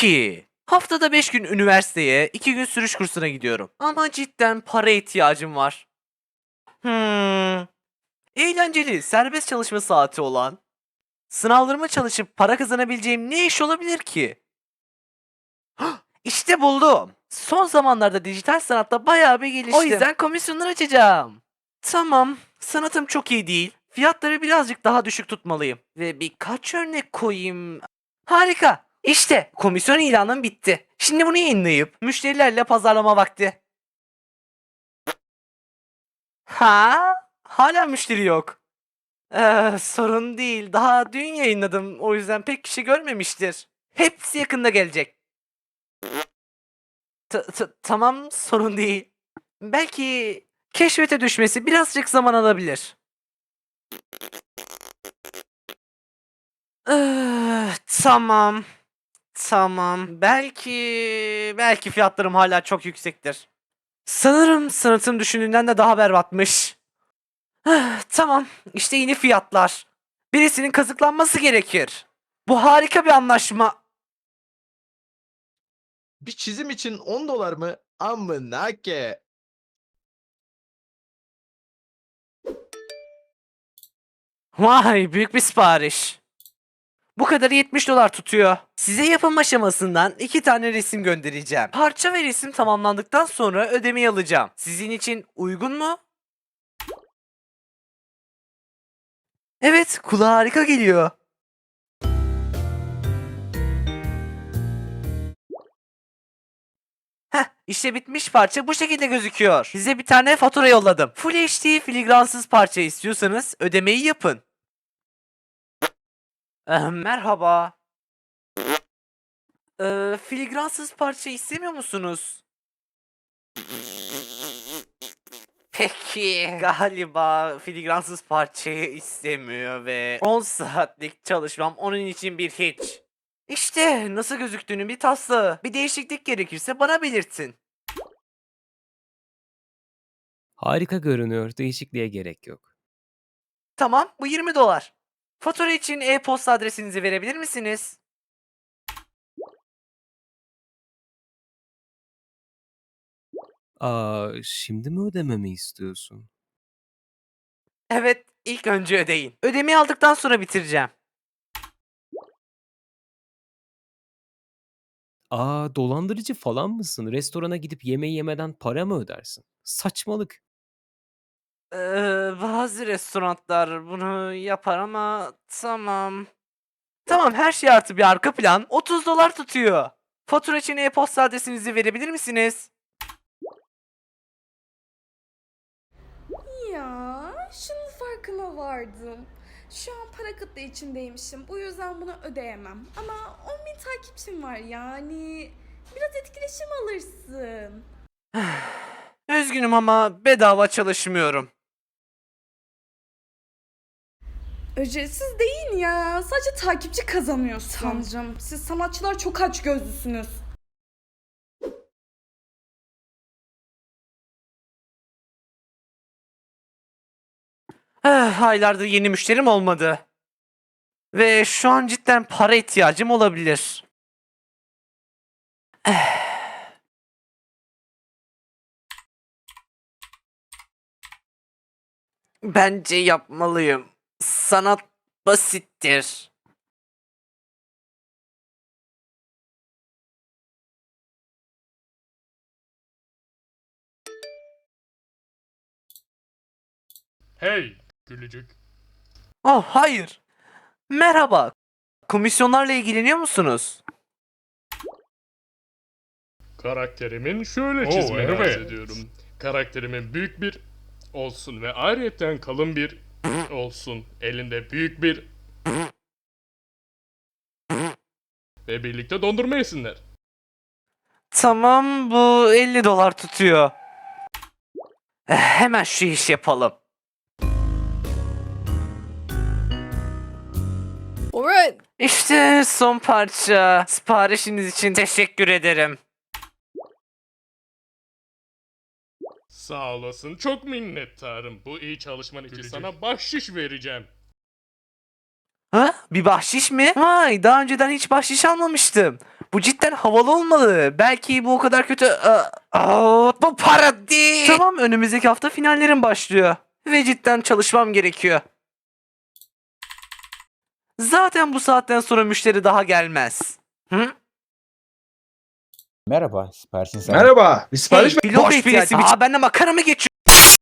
Peki. Haftada 5 gün üniversiteye, 2 gün sürüş kursuna gidiyorum. Ama cidden para ihtiyacım var. Hmm. Eğlenceli, serbest çalışma saati olan. Sınavlarıma çalışıp para kazanabileceğim ne iş olabilir ki? İşte buldum. Son zamanlarda dijital sanatta bayağı bir gelişti. O yüzden komisyonlar açacağım. Tamam, sanatım çok iyi değil. Fiyatları birazcık daha düşük tutmalıyım. Ve birkaç örnek koyayım. Harika. İşte komisyon ilanım bitti. Şimdi bunu yayınlayıp müşterilerle pazarlama vakti. Ha? Hala müşteri yok. Ee, sorun değil. Daha dün yayınladım. O yüzden pek kişi görmemiştir. Hepsi yakında gelecek. Ta- ta- tamam sorun değil. Belki keşfete düşmesi birazcık zaman alabilir. Ee, tamam. Tamam. Belki belki fiyatlarım hala çok yüksektir. Sanırım sanatım düşündüğünden de daha berbatmış. Tamam. İşte yeni fiyatlar. Birisinin kazıklanması gerekir. Bu harika bir anlaşma. Bir çizim için 10 dolar mı? Amına ke. Vay büyük bir sipariş. Bu kadarı 70 dolar tutuyor. Size yapım aşamasından iki tane resim göndereceğim. Parça ve resim tamamlandıktan sonra ödemeyi alacağım. Sizin için uygun mu? Evet, kulağa harika geliyor. Heh, işte bitmiş parça bu şekilde gözüküyor. Size bir tane fatura yolladım. Full HD filigransız parça istiyorsanız ödemeyi yapın. Merhaba. Ee, filigransız parça istemiyor musunuz? Peki. Galiba filigransız parçayı istemiyor ve 10 saatlik çalışmam onun için bir hiç. İşte nasıl gözüktüğünün bir taslağı. Bir değişiklik gerekirse bana belirtin. Harika görünüyor. Değişikliğe gerek yok. Tamam, bu 20 dolar. Fatura için e-posta adresinizi verebilir misiniz? Aa, şimdi mi ödememi istiyorsun? Evet, ilk önce ödeyin. Ödemeyi aldıktan sonra bitireceğim. Aa, dolandırıcı falan mısın? Restorana gidip yemeği yemeden para mı ödersin? Saçmalık. Bazı restoranlar bunu yapar ama tamam. Tamam her şey artı bir arka plan 30 dolar tutuyor. Fatura için e-posta adresinizi verebilir misiniz? Ya şunun farkına vardım. Şu an para kıtlığı içindeymişim. Bu yüzden bunu ödeyemem. Ama 10 bin takipçim var yani. Biraz etkileşim alırsın. Üzgünüm ama bedava çalışmıyorum. Ücretsiz değil ya. Sadece takipçi kazanıyorsun. Tanrım siz sanatçılar çok aç gözlüsünüz. Eh, aylardır yeni müşterim olmadı. Ve şu an cidden para ihtiyacım olabilir. Eh. Bence yapmalıyım. Sanat basittir. Hey gülücük. Oh hayır. Merhaba. Komisyonlarla ilgileniyor musunuz? Karakterimin şöyle Oo, çizmeni evet. bahsediyorum. Karakterimin büyük bir olsun ve ayrıyeten kalın bir olsun. Elinde büyük bir ve birlikte dondurma yesinler. Tamam bu 50 dolar tutuyor. Eh, Hemen şu iş yapalım. Alright. İşte son parça. Siparişiniz için teşekkür ederim. Sağ olasın. Çok minnettarım. Bu iyi çalışman için sana bahşiş vereceğim. Ha? Bir bahşiş mi? Vay daha önceden hiç bahşiş almamıştım. Bu cidden havalı olmalı. Belki bu o kadar kötü... Aa, aa, bu para değil. Tamam önümüzdeki hafta finallerim başlıyor. Ve cidden çalışmam gerekiyor. Zaten bu saatten sonra müşteri daha gelmez. Hı? Merhaba, siparişin sen. Merhaba. Bir sipariş mi? Boş birisi bir- Aa, ben de makara mı geçiyorum?